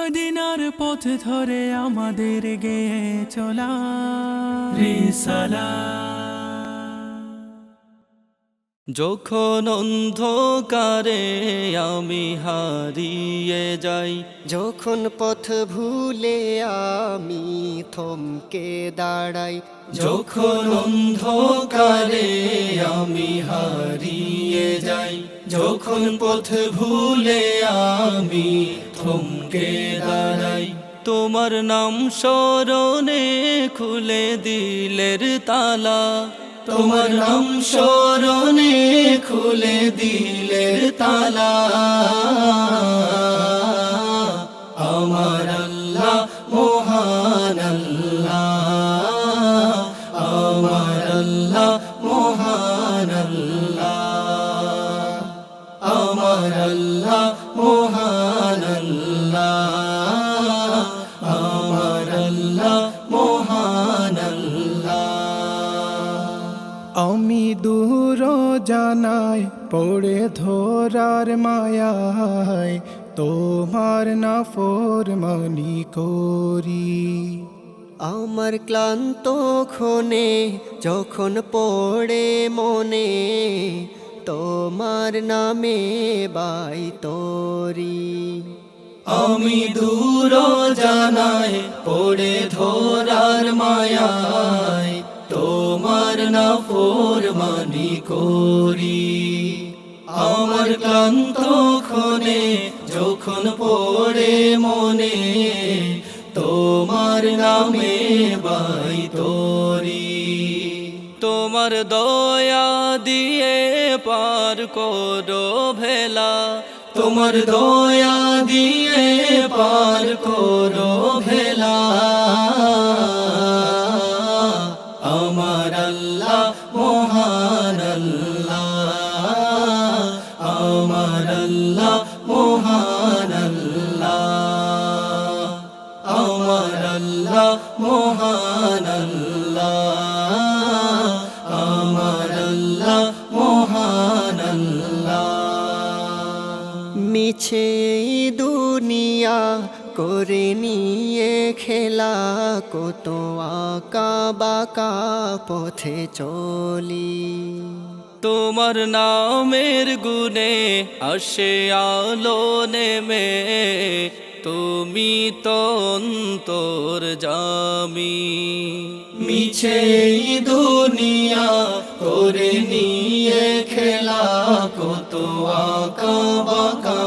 মদিনার পথ ধরে আমাদের গেয়ে চলা। রিসালা যখন অন্ধকারে আমি হারিয়ে যাই যখন পথ ভুলে আমি থমকে দাঁড়াই যখন অন্ধকারে আমি হারিয়ে যাই যখন পথ ভুলে আমি থমকে দাঁড়াই তোমার নাম স্মরণে খুলে দিলের তালা। তোমার নাম স্মরণে খুলে দিলের তালা। আমার আল্লাহ জানাই পড়ে ধরার মায়ায় তোমার না ফরমানি করি। আমার ক্লান্ত ক্ষণে যখন পড়ে মনে তোমার নামে বাই তোরি। আমি দূর জানাই পড়ে ধরার মায়ায় তোমার না ফোরমানি করি। আমার ক্লান্ত ক্ষণে যখন পড়ে মনে, তোমার নামে বাই তোরি। তোমার দয়া দিয়ে পার করো ভেলা, তোমার দয়া দিয়ে পার করো ভেলা। মহান আল্লাহ আমার আল্লাহ মহান আল্লাহ মিছে দুনিয়া করে নিয়ে খেলা কত আঁকা বাঁকা পথে চলি। তোমার নামের গুণে আসে আলো নেমে তুমি তো অন্তর জামি। মিছে দুনিয়া করে নিয়ে খেলা কত আঁকা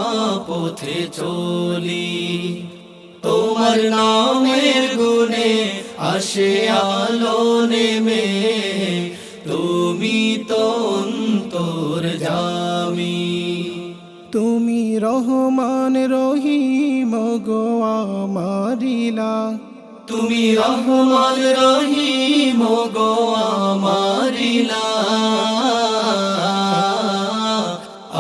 পথে চলি। তোমার নামের গুণে আসে আলো নেমে। তুমি তো তুমি রহমান রহিম গো আমারিলা তুমি রহমান রহিম গো আমারিলা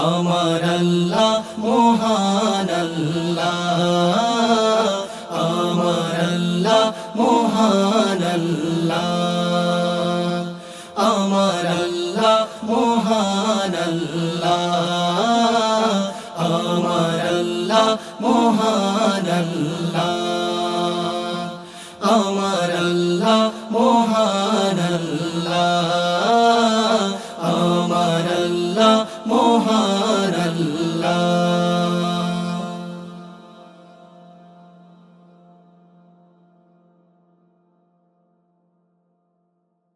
আমার আল্লাহ মহান আল্লাহ। আল্লাহ মহান আল্লাহ। আমার আল্লাহ মহান